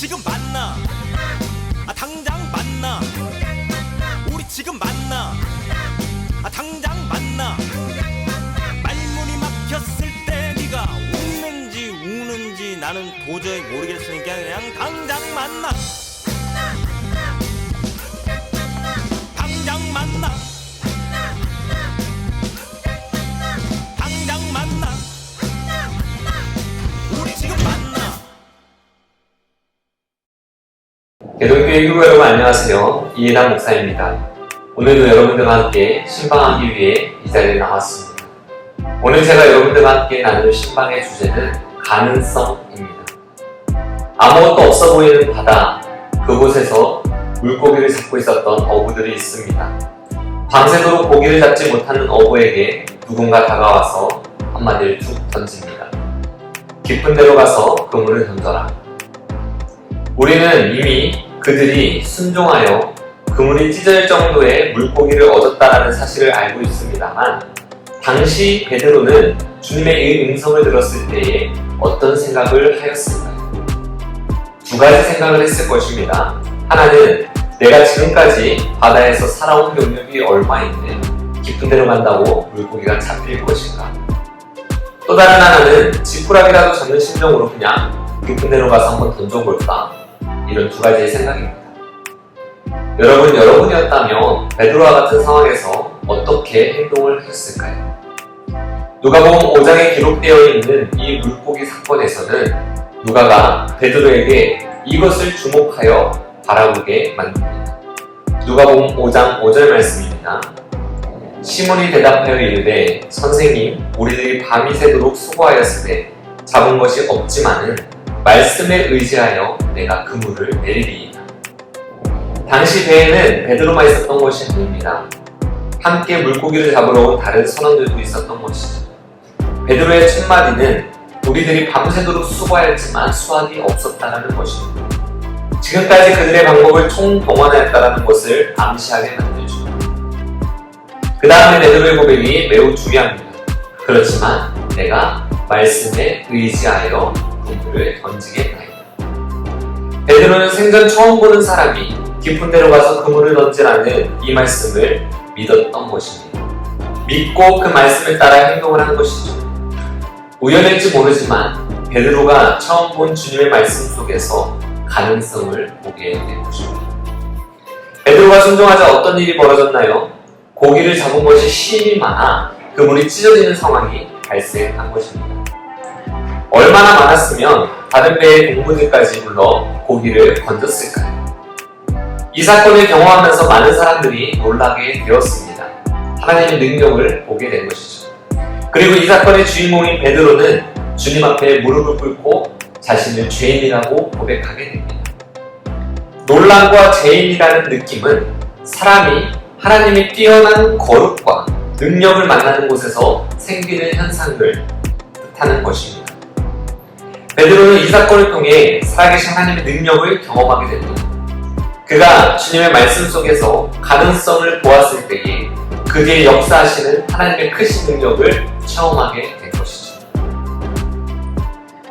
지금 만나. 아 당장 만나. 우리 지금 만나. 아 당장 만나. 말문이 막혔을 때 네가 웃는지 우는지 나는 도저히 모르겠으니까 그냥 당장 만나 개동교회 유부 여러분 안녕하세요. 이해남 목사입니다. 오늘도 여러분들과 함께 신방하기 위해 이 자리에 나왔습니다. 오늘 제가 여러분들과 함께 나눌 신방의 주제는 가능성입니다. 아무것도 없어 보이는 바다, 그곳에서 물고기를 잡고 있었던 어부들이 있습니다. 밤새도록 고기를 잡지 못하는 어부에게 누군가 다가와서 한마디를 툭 던집니다. 깊은 데로 가서 그물을 던져라. 우리는 이미 그들이 순종하여 그물이 찢어질 정도의 물고기를 얻었다라는 사실을 알고 있습니다만 당시 베드로는 주님의 이 음성을 들었을 때에 어떤 생각을 하였을까요? 두 가지 생각을 했을 것입니다. 하나는 내가 지금까지 바다에서 살아온 경력이 얼마인데 깊은 데로 간다고 물고기가 잡힐 것인가? 또 다른 하나는 지푸라기라도 잡는 심정으로 그냥 깊은 데로 가서 한번 던져볼까? 이런 두 가지의 생각입니다. 여러분, 여러분이었다면 베드로와 같은 상황에서 어떻게 행동을 하셨을까요? 누가복음 5장에 기록되어 있는 이 물고기 사건에서는 누가가 베드로에게 이것을 주목하여 바라보게 만듭니다. 누가복음 5장 5절 말씀입니다. 시몬이 대답하여 이르되 선생님 우리들이 밤이 새도록 수고하였으되 잡은 것이 없지만은 말씀에 의지하여 내가 그물을 내리리이다. 당시 배에는 베드로만 있었던 것이 아닙니다. 함께 물고기를 잡으러 온 다른 선원들도 있었던 것이죠. 베드로의 첫 마디는 우리들이 밤새도록 수고하였지만 수확이 없었다는 것입니다. 지금까지 그들의 방법을 총동원하였다는 것을 암시하게 만들죠. 그 다음에 베드로의 고백이 매우 중요합니다. 그렇지만 내가 말씀에 의지하여 그물을 던지겠나이다. 베드로는 생전 처음 보는 사람이 깊은 데로 가서 그물을 던지라는 이 말씀을 믿었던 것입니다. 믿고 그 말씀을 따라 행동을 한 것이죠. 우연일지 모르지만 베드로가 처음 본 주님의 말씀 속에서 가능성을 보게 된 것입니다. 베드로가 순종하자 어떤 일이 벌어졌나요? 고기를 잡은 것이 힘이 많아 그물이 찢어지는 상황이 발생한 것입니다. 얼마나 많았으면 다른 배의 동무들까지 불러 고기를 건졌을까요? 이 사건을 경험하면서 많은 사람들이 놀라게 되었습니다. 하나님의 능력을 보게 된 것이죠. 그리고 이 사건의 주인공인 베드로는 주님 앞에 무릎을 꿇고 자신을 죄인이라고 고백하게 됩니다. 논란과 죄인이라는 느낌은 사람이 하나님의 뛰어난 거룩과 능력을 만나는 곳에서 생기는 현상을 뜻하는 것입니다. 베드로는 이 사건을 통해 살아계신 하나님의 능력을 경험하게 됩니다. 그가 주님의 말씀 속에서 가능성을 보았을 때에 그 뒤에 역사하시는 하나님의 크신 능력을 체험하게 된 것이죠.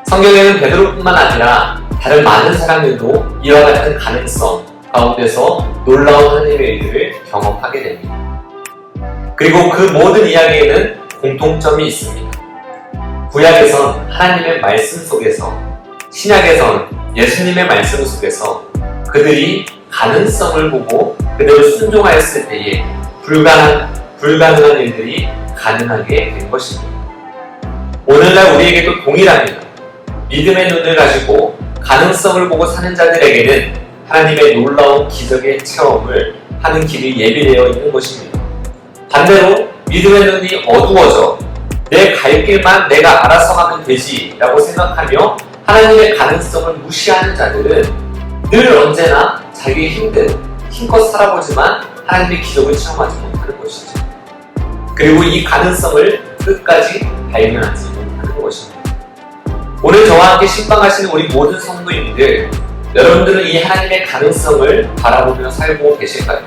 성경에는 베드로뿐만 아니라 다른 많은 사람들도 이와 같은 가능성 가운데서 놀라운 하나님의 일들을 경험하게 됩니다. 그리고 그 모든 이야기에는 공통점이 있습니다. 구약에선 하나님의 말씀 속에서, 신약에선 예수님의 말씀 속에서 그들이 가능성을 보고 그대로 순종하였을 때에 불가능, 불가능한 일들이 가능하게 된 것입니다. 오늘날 우리에게도 동일합니다. 믿음의 눈을 가지고 가능성을 보고 사는 자들에게는 하나님의 놀라운 기적의 체험을 하는 길이 예비되어 있는 것입니다. 반대로 믿음의 눈이 어두워져 내 갈 길만 내가 알아서 가면 되지 라고 생각하며 하나님의 가능성을 무시하는 자들은 늘 언제나 자기의 힘대로 힘껏 살아보지만 하나님의 기적을 체험하지 못하는 것이죠. 그리고 이 가능성을 끝까지 발견하지 못하는 것입니다. 오늘 저와 함께 신방하시는 우리 모든 성도님들, 여러분들은 이 하나님의 가능성을 바라보며 살고 계실까요?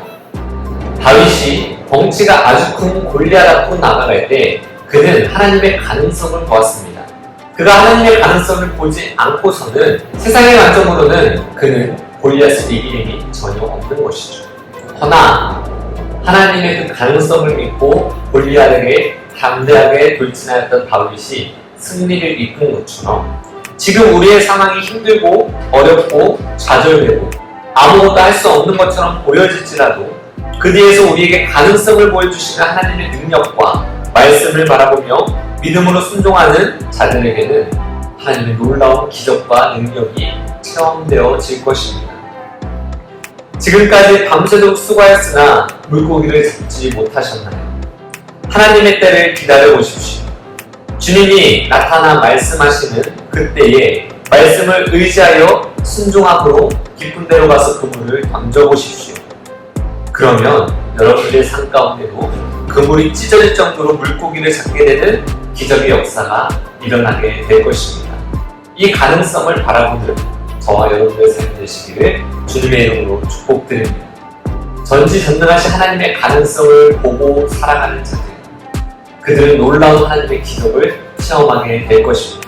다윗이 덩치가 아주 큰 앞으로 나아갈 때 그는 하나님의 가능성을 보았습니다. 그가 하나님의 가능성을 보지 않고서는 세상의 관점으로는 그는 골리앗을 이길 힘이 전혀 없는 것이죠. 허나 하나님의 그 가능성을 믿고 골리앗에게 담대하게 돌진하였던 다윗이 승리를 이끈 것처럼 지금 우리의 상황이 힘들고 어렵고 좌절되고 아무것도 할 수 없는 것처럼 보여질지라도 그 뒤에서 우리에게 가능성을 보여주시는 하나님의 능력과 말씀을 바라보며 믿음으로 순종하는 자들에게는 하나님의 놀라운 기적과 능력이 체험되어질 것입니다. 지금까지 밤새도록 수고하였으나 물고기를 잡지 못하셨나요? 하나님의 때를 기다려 보십시오. 주님이 나타나 말씀하시는 그때에 말씀을 의지하여 순종함으로 깊은 데로 가서 그물을 던져보십시오. 그러면 여러분들의 삶 가운데도 그물이 찢어질 정도로 물고기를 잡게 되는 기적의 역사가 일어나게 될 것입니다. 이 가능성을 바라보는 저와 여러분의 삶이 되시기를 주님의 이름으로 축복드립니다. 전지전능하신 하나님의 가능성을 보고 살아가는 자들, 그들은 놀라운 하나님의 기적을 체험하게 될 것입니다.